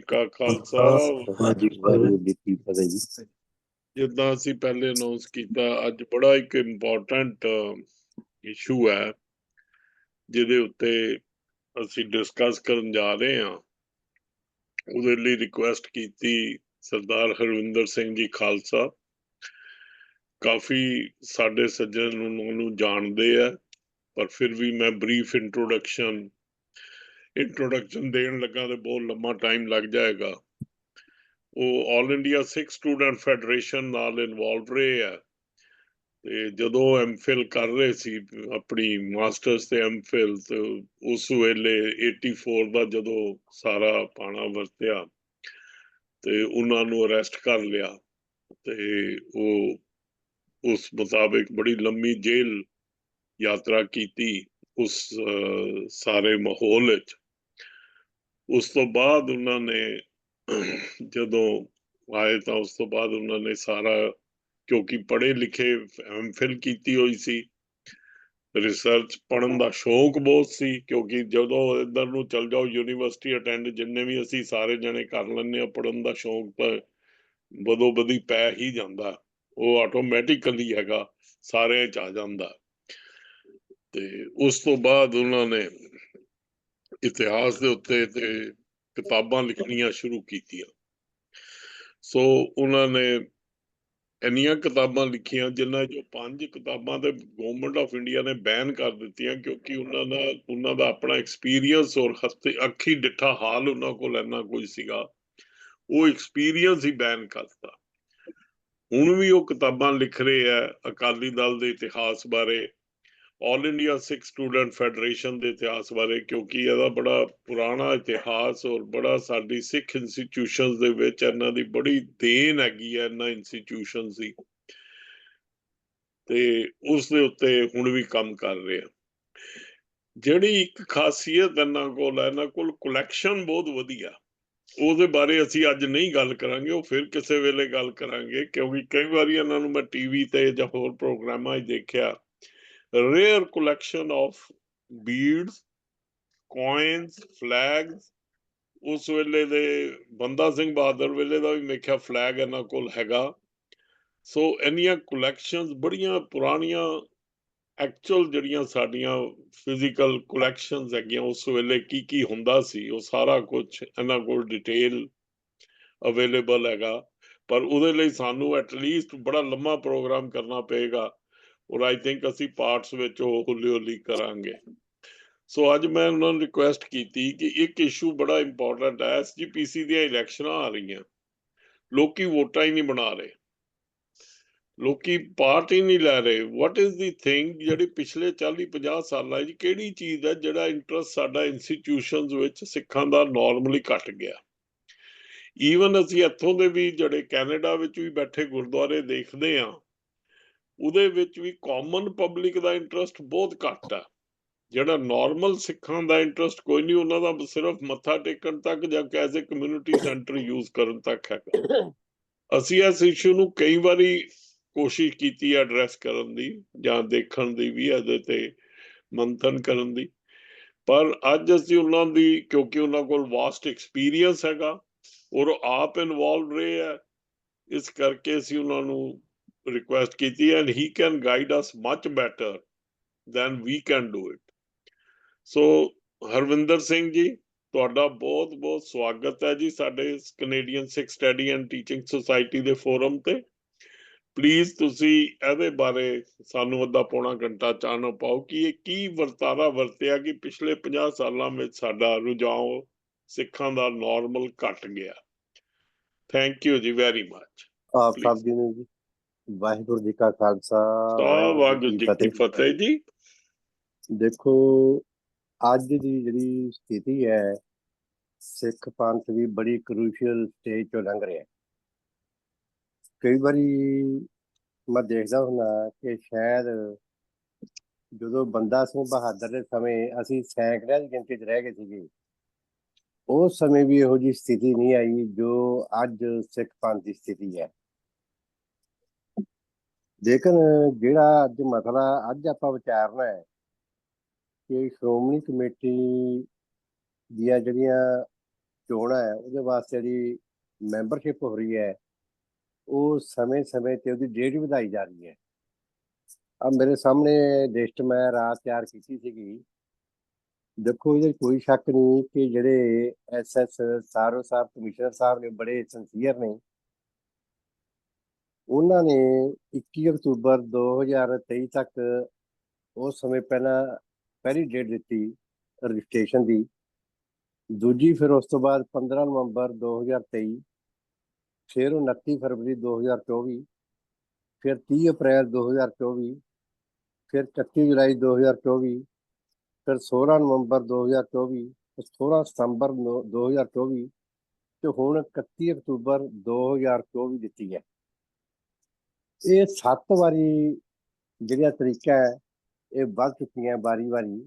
ਜੀ ਕਾ ਖਾਲਸਾ ਜਿੱਦਾਂ ਅਸੀਂ ਪਹਿਲੇ ਅਨਾਉਂਸ ਕੀਤਾ ਅੱਜ ਬੜਾ ਇੱਕ ਇੰਪੋਰਟੈਂਟ ਇਸ਼ੂ ਹੈ ਜਿਹਦੇ ਉੱਤੇ ਅਸੀਂ ਡਿਸਕਸ ਕਰਨ ਜਾ ਰਹੇ ਹਾਂ। ਉਹਦੇ ਲਈ ਰਿਕੁਐਸਟ ਕੀਤੀ ਸਰਦਾਰ ਹਰਵਿੰਦਰ ਸਿੰਘ ਜੀ ਖਾਲਸਾ। ਕਾਫੀ ਸਾਡੇ ਸੱਜਣ ਨੂੰ ਨੂੰ ਜਾਣਦੇ ਆ ਪਰ ਫਿਰ ਵੀ ਮੈਂ ਬਰੀਫ ਇੰਟਰੋਡਕਸ਼ਨ ਇੰਟਰੋਡਕਸ਼ਨ ਦੇਣ ਲੱਗਾ ਤੇ ਬਹੁਤ ਲੰਮਾ ਟਾਈਮ ਲੱਗ ਜਾਏਗਾ। ਉਹ all India Sikh student federation ਨਾਲ ਇਨਵੋਲਵ ਰਹੇ ਆ। ਤੇ ਜਦੋਂ ਐਮਫਿਲ ਕਰ ਰਹੇ ਸੀ, ਆਪਣੀ ਮਾਸਟਰਸ ਤੇ ਐਮਫਿਲ ਉਸ ਵੇਲੇ 84 ਦਾ ਜਦੋਂ ਸਾਰਾ ਪਾਣਾ ਵਰਤਿਆ ਤੇ ਉਹਨਾਂ ਨੂੰ ਅਰੈਸਟ ਕਰ ਲਿਆ ਤੇ ਉਹ ਉਸ ਮੁਤਾਬਿਕ ਬੜੀ ਲੰਮੀ ਜੇਲ੍ਹ ਯਾਤਰਾ ਕੀਤੀ ਉਸ ਸਾਰੇ ਮਾਹੌਲ ਵਿੱਚ। ਉਸ ਤੋਂ ਬਾਅਦ ਉਹਨਾਂ ਨੇ ਜਦੋਂ ਆਏ ਤਾਂ ਉਸ ਤੋਂ ਬਾਅਦ ਉਹਨਾਂ ਨੇ ਸਾਰਾ, ਕਿਉਂਕਿ ਪੜ੍ਹੇ ਲਿਖੇ ਐਮਫਿਲ ਕੀਤੀ ਹੋਈ ਸੀ ਰਿਸਰਚ ਪੜਨ ਦਾ ਸ਼ੌਕ ਬਹੁਤ ਸੀ, ਕਿਉਂਕਿ ਜਦੋਂ ਇੱਧਰ ਨੂੰ ਚਲ ਜਾਓ ਯੂਨੀਵਰਸਿਟੀ ਅਟੈਂਡ ਜਿੰਨੇ ਵੀ ਅਸੀਂ ਸਾਰੇ ਜਣੇ ਕਰ ਲੈਂਦੇ ਆ ਪੜਨ ਦਾ ਸ਼ੌਕ ਤਾਂ ਬਦੋ ਬਦੀ ਪੈ ਹੀ ਜਾਂਦਾ, ਉਹ ਆਟੋਮੈਟਿਕਲੀ ਹੈਗਾ, ਸਾਰਿਆਂ ਚ ਆ ਜਾਂਦਾ। ਤੇ ਉਸ ਤੋਂ ਬਾਅਦ ਉਹਨਾਂ ਨੇ ਇਤਿਹਾਸ ਦੇ ਉੱਤੇ ਤੇ ਕਿਤਾਬਾਂ ਲਿਖਣੀਆਂ ਸ਼ੁਰੂ ਕੀਤੀਆਂ। ਸੋ ਉਹਨਾਂ ਨੇ ਇੰਨੀਆਂ ਕਿਤਾਬਾਂ ਲਿਖੀਆਂ ਜਿਨ੍ਹਾਂ ਚੋਂ ਪੰਜ ਕਿਤਾਬਾਂ ਤੇ ਗਵਰਨਮੈਂਟ ਆਫ ਇੰਡੀਆ ਨੇ ਬੈਨ ਕਰ ਦਿੱਤੀਆਂ ਕਿਉਂਕਿ ਉਹਨਾਂ ਦਾ ਉਹਨਾਂ ਦਾ ਆਪਣਾ ਐਕਸਪੀਰੀਅੰਸ ਔਰ ਹਸਤੇ ਅੱਖੀ ਡਿੱਠਾ ਹਾਲ ਉਹਨਾਂ ਕੋਲ ਇੰਨਾ ਕੁਝ ਸੀਗਾ। ਉਹ ਐਕਸਪੀਰੀਅੰਸ ਹੀ ਬੈਨ ਕਰਤਾ ਹੁਣ ਵੀ ਉਹ ਕਿਤਾਬਾਂ ਲਿਖ ਰਹੇ ਆ ਅਕਾਲੀ ਦਲ ਦੇ ਇਤਿਹਾਸ ਬਾਰੇ। All India Sikh student federation ਦੇ ਇਤਿਹਾਸ ਬਾਰੇ, ਕਿਉਂਕਿ ਇਹਦਾ ਬੜਾ ਪੁਰਾਣਾ ਇਤਿਹਾਸ ਔਰ ਬੜਾ ਸਾਡੀ ਸਿੱਖ ਇੰਸਟੀਟਿਊਸ਼ਨਸ ਦੇ ਵਿੱਚ ਇਹਨਾਂ ਦੀ ਬੜੀ ਦੇਣ ਹੈਗੀ ਹੈ, ਇਹਨਾਂ ਇੰਸਟੀਟਿਊਸ਼ਨਸ ਦੀ। ਤੇ ਉਸ ਦੇ ਉੱਤੇ ਹੁਣ ਵੀ ਕੰਮ ਕਰ ਰਹੇ ਆ। ਜਿਹੜੀ ਇੱਕ ਖਾਸੀਅਤ ਇਹਨਾਂ ਕੋਲ ਹੈ, ਇਹਨਾਂ ਕੋਲ ਕਲੈਕਸ਼ਨ ਬਹੁਤ ਵਧੀਆ। ਉਹਦੇ ਬਾਰੇ ਅਸੀਂ ਅੱਜ ਨਹੀਂ ਗੱਲ ਕਰਾਂਗੇ, ਉਹ ਫਿਰ ਕਿਸੇ ਵੇਲੇ ਗੱਲ ਕਰਾਂਗੇ, ਕਿਉਂਕਿ ਕਈ ਵਾਰੀ ਇਹਨਾਂ ਨੂੰ ਮੈਂ ਟੀਵੀ ਤੇ ਜਾਂ ਹੋਰ ਪ੍ਰੋਗਰਾਮਾਂ 'ਚ ਦੇਖਿਆ। Rare collection of beads, coins, flags. ਉਸ ਵੇਲੇ ਦੇ ਬੰਦਾ ਸਿੰਘ ਬਹਾਦਰ ਵੇਲੇ ਦਾ ਵੀ ਮੇਖਿਆ ਫਲੈਗ ਇਹਨਾਂ ਕੋਲ ਹੈਗਾ। ਸੋ ਇੰਨੀਆਂ ਕਲੈਕਸ਼ਨਸ ਬੜੀਆਂ ਪੁਰਾਣੀਆਂ ਐਕਚੁਅਲ ਜਿਹੜੀਆਂ ਸਾਡੀਆਂ ਫਿਜ਼ੀਕਲ ਕਲੈਕਸ਼ਨਸ ਹੈਗੀਆਂ ਉਸ ਵੇਲੇ ਕੀ ਕੀ ਹੁੰਦਾ ਸੀ ਉਹ ਸਾਰਾ ਕੁਝ ਇਹਨਾਂ ਕੋਲ ਡਿਟੇਲ ਅਵੇਲੇਬਲ ਹੈਗਾ। ਪਰ ਉਹਦੇ ਲਈ ਸਾਨੂੰ ਐਟਲੀਸਟ ਬੜਾ ਲੰਮਾ ਪ੍ਰੋਗਰਾਮ ਕਰਨਾ ਪਏਗਾ। ਔਰ ਆਈ ਥਿੰਕ ਅਸੀਂ ਪਾਰਟਸ ਵਿੱਚ ਉਹ ਹੌਲੀ ਹੌਲੀ ਕਰਾਂਗੇ। ਸੋ ਅੱਜ ਮੈਂ ਉਹਨਾਂ ਨੂੰ ਰਿਕੁਐਸਟ ਕੀਤੀ ਕਿ ਇੱਕ ਇਸ਼ੂ ਬੜਾ ਇੰਪੋਰਟੈਂਟ ਹੈ ਐਸਜੀਪੀਸੀ ਦੀਆਂ ਇਲੈਕਸ਼ਨਾਂ ਆ ਰਹੀਆਂ। ਲੋਕੀ ਵੋਟਾਂ ਹੀ ਨਹੀਂ ਬਣਾ ਰਹੇ। ਲੋਕੀ ਪਾਰਟ ਹੀ ਨਹੀਂ ਲੈ ਰਹੇ। ਵਾਟ ਇਜ਼ ਦੀ ਥਿੰਗ ਜਿਹੜੀ ਪਿਛਲੇ 40 50 ਸਾਲਾਂ 'ਚ ਕਿਹੜੀ ਚੀਜ਼ ਹੈ ਜਿਹੜਾ ਇੰਟਰਸਟ ਸਾਡਾ ਇੰਸਟੀਟਿਊਸ਼ਨਸ ਵਿੱਚ ਸਿੱਖਾਂ ਦਾ ਨਾਰਮਲੀ ਘਟ ਗਿਆ? ਈਵਨ ਅਸੀਂ ਇੱਥੋਂ ਦੇ ਵੀ ਜਿਹੜੇ ਕੈਨੇਡਾ ਵਿੱਚ ਵੀ ਬੈਠੇ ਗੁਰਦੁਆਰੇ ਦੇਖਦੇ ਆ ਉਹਦੇ ਵਿੱਚ ਵੀ ਕਾਮਨ ਪਬਲਿਕ ਦਾ ਇੰਟਰਸਟ ਬਹੁਤ ਘੱਟ ਹੈ ਜਿਹੜਾ ਨਾਰਮਲ ਸਿੱਖਾਂ ਦਾ ਇੰਟਰਸਟ ਕੋਈ ਨਹੀਂ, ਉਹਨਾਂ ਦਾ ਸਿਰਫ ਮੱਥਾ ਟੇਕਣ ਤੱਕ ਜਾਂ as a community centre use ਕਰਨ ਤੱਕ ਹੈਗਾ। ਅਸੀਂ ਇਸ ਇਸ਼ੂ ਨੂੰ ਕਈ ਵਾਰੀ ਕੋਸ਼ਿਸ਼ ਕੀਤੀ ਐਡਰੈਸ ਕਰਨ ਦੀ ਜਾਂ ਦੇਖਣ ਦੀ ਵੀ, ਇਹਦੇ ਤੇ ਮੰਥਨ ਕਰਨ ਦੀ। ਪਰ ਅੱਜ ਅਸੀਂ ਉਹਨਾਂ ਦੀ, ਕਿਉਂਕਿ ਉਹਨਾਂ ਕੋਲ ਵਾਸਟ ਐਕਸਪੀਰੀਅੰਸ ਹੈਗਾ, ਔਰ ਆਪ ਇਨਵੋਲਵ ਰਹੇ ਆ, ਇਸ ਕਰਕੇ ਅਸੀਂ ਉਹਨਾਂ ਨੂੰ request ਕੀਤੀ and he can guide us much better than we can do it. ਸੋ ਹਰਵਿੰਦਰ ਸਿੰਘ ਜੀ ਤੁਹਾਡਾ ਬਹੁਤ ਬਹੁਤ ਸਵਾਗਤ ਹੈ ਜੀ ਸਾਡੇ Canadian Sikh study and teaching society ਦੇ ਫੋਰਮ ਤੇ। ਪਲੀਜ਼ ਤੁਸੀਂ ਇਹਦੇ ਬਾਰੇ ਸਾਨੂੰ ਅੱਧਾ ਪੌਣਾ ਘੰਟਾ ਚਾਨਣ ਪਾਓ ਕਿ ਇਹ ਕੀ ਵਰਤਾਰਾ ਵਰਤਿਆ ਕਿ ਪਿਛਲੇ 50 ਸਾਲਾਂ ਵਿੱਚ ਸਾਡਾ ਰੁਝਾਨ ਸਿੱਖਾਂ ਦਾ ਨਾਰਮਲ ਘਟ ਗਿਆ। Thank you ji very much ਆਪ ਸਭ ਜੀ ਨੂੰ ਜੀ। ਵਾਹਿਗੁਰੂ ਜੀ ਕਾ ਖਾਲਸਾ ਵਾਹਿਗੁਰੂ ਜੀ ਕੀ ਫਤਿਹ। ਜੀ। ਦੇਖੋ ਅੱਜ ਦੀ ਜਿਹੜੀ ਸਥਿਤੀ ਹੈ ਸਿੱਖ ਪੰਥ ਵੀ ਬੜੀ ਕਰੂਸ਼ੀਅਲ ਸਟੇਜ ਤੋਂ ਲੰਘ ਰਿਹਾ ਹੈ। ਕਈ ਵਾਰੀ ਮੈਂ ਦੇਖਦਾ ਹੁੰਦਾ ਕਿ ਸ਼ਾਇਦ ਜਦੋਂ ਬੰਦਾ ਸਿੰਘ ਬਹਾਦਰ ਦੇ ਸਮੇਂ ਅਸੀਂ ਸੈਂਕੜਿਆਂ ਦੀ ਗਿਣਤੀ 'ਚ ਰਹਿ ਗਏ ਸੀਗੇ ਉਸ ਸਮੇਂ ਵੀ ਇਹੋ ਜਿਹੀ ਸਥਿਤੀ ਨਹੀਂ ਆਈ ਜੋ ਅੱਜ ਸਿੱਖ ਪੰਥ ਦੀ ਸਥਿਤੀ ਹੈ। ਲੇਕਿਨ ਜਿਹੜਾ ਅੱਜ ਮਸਲਾ, ਅੱਜ ਆਪਾਂ ਵਿਚਾਰਨਾ ਹੈ ਕਿ ਸ਼੍ਰੋਮਣੀ ਕਮੇਟੀ ਦੀਆਂ ਜਿਹੜੀਆਂ ਚੋਣਾਂ ਹੈ, ਉਹਦੇ ਵਾਸਤੇ ਜਿਹੜੀ ਮੈਂਬਰਸ਼ਿਪ ਹੋ ਰਹੀ ਹੈ, ਉਹ ਸਮੇਂ-ਸਮੇਂ ਤੇ ਉਹਦੀ ਡੇਟ ਵਧਾਈ ਜਾ ਰਹੀ ਹੈ। ਆ ਮੇਰੇ ਸਾਹਮਣੇ ਲਿਸਟ ਮੈਂ ਰਾਤ ਤਿਆਰ ਕੀਤੀ ਸੀਗੀ। ਦੇਖੋ, ਇਹਦੇ 'ਚ ਕੋਈ ਸ਼ੱਕ ਨਹੀਂ ਕਿ ਜਿਹੜੇ ਐਸਐਸ ਸਾਰੋ ਸਾਹਿਬ, ਕਮਿਸ਼ਨਰ ਸਾਹਿਬ ਨੇ ਬੜੇ ਸਿੰਸੀਅਰ ਨੇ। ਉਹਨਾਂ ਨੇ 21 ਅਕਤੂਬਰ 2023 ਤੱਕ ਉਸ ਸਮੇਂ ਪਹਿਲਾਂ ਪਹਿਲੀ ਡੇਟ ਦਿੱਤੀ ਰਜਿਸਟ੍ਰੇਸ਼ਨ ਦੀ। ਦੂਜੀ ਫਿਰ ਉਸ ਤੋਂ ਬਾਅਦ 15 ਨਵੰਬਰ 2023 ਫਿਰ 29 ਫਰਵਰੀ 2024 ਫਿਰ 30 ਅਪ੍ਰੈਲ 2024 ਫਿਰ 31 ਜੁਲਾਈ 2024 ਫਿਰ 16 ਨਵੰਬਰ 2024 ਫਿਰ 16 ਸਤੰਬਰ ਨੌ- 2024 ਤੇ ਹੁਣ 31 ਅਕਤੂਬਰ 2024 ਦਿੱਤੀ ਹੈ। ਇਹ ਸੱਤ ਵਾਰੀ ਜਿਹੜਾ ਤਰੀਕਾ ਹੈ, ਇਹ ਵੱਧ ਚੁੱਕੀਆਂ ਵਾਰੀ-ਵਾਰੀ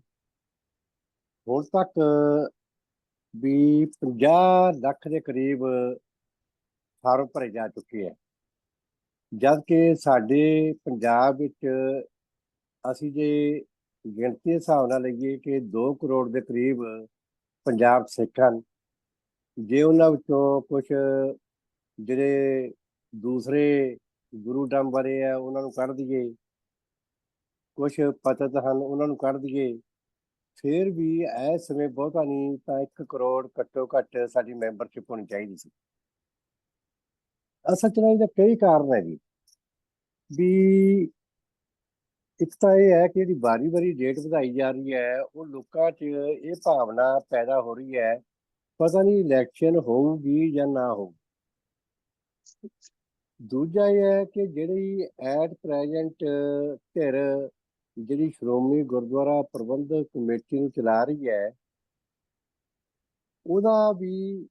ਹੁਣ ਤੱਕ ਵੀ 50 ਲੱਖ ਦੇ ਕਰੀਬ ਫਾਰਮ ਭਰੇ ਜਾ ਚੁੱਕੇ ਹੈ। ਜਦ ਕਿ ਸਾਡੇ ਪੰਜਾਬ ਵਿੱਚ ਅਸੀਂ ਜੇ ਗਿਣਤੀ ਦੇ ਹਿਸਾਬ ਨਾਲ ਲਈਏ ਕਿ 2 ਕਰੋੜ ਦੇ ਕਰੀਬ ਪੰਜਾਬ ਸਿੱਖ ਹਨ। ਜੇ ਉਹਨਾਂ ਵਿੱਚੋਂ ਕੁਝ ਜਿਹੜੇ ਦੂਸਰੇ ਗੁਰੂ ਧਰਮ ਬਾਰੇ ਆ, ਉਹਨਾਂ ਨੂੰ ਕੱਢ ਦਈਏ। ਕੁਝ ਪਤਤ ਹਨ, ਉਹਨਾਂ ਨੂੰ ਕੱਢ ਦਈਏ। ਫਿਰ ਵੀ ਇਹ ਸਮੇਂ ਬਹੁਤਾ ਨਹੀਂ ਤਾਂ 1 ਕਰੋੜ ਘੱਟੋ ਘੱਟ ਸਾਡੀ ਮੈਂਬਰਸ਼ਿਪ ਹੋਣੀ ਚਾਹੀਦੀ ਸੀ। ਅਸਲ 'ਚ ਨਾ ਇਹਦਾ ਕਈ ਕਾਰਨ ਹੈ ਜੀ ਵੀ ਇੱਕ ਤਾਂ ਇਹ ਹੈ ਕਿ ਜਿਹੜੀ ਵਾਰੀ-ਵਾਰੀ ਡੇਟ ਵਧਾਈ ਜਾ ਰਹੀ ਹੈ, ਉਹ ਲੋਕਾਂ 'ਚ ਇਹ ਭਾਵਨਾ ਪੈਦਾ ਹੋ ਰਹੀ ਹੈ। ਪਤਾ ਨਹੀਂ ਇਲੈਕਸ਼ਨ ਹੋਊਗੀ ਜਾਂ ਨਾ ਹੋਊ। ਦੂਜਾ ਇਹ ਹੈ ਕਿ ਜਿਹੜੀ ਐਟ ਪ੍ਰੈਜ਼ੈਂਟ ਧਿਰ ਜਿਹੜੀ ਸ਼੍ਰੋਮਣੀ ਗੁਰਦੁਆਰਾ ਪ੍ਰਬੰਧਕ ਕਮੇਟੀ ਨੂੰ ਚਲਾ ਰਹੀ ਹੈ, ਉਹਦਾ ਵੀ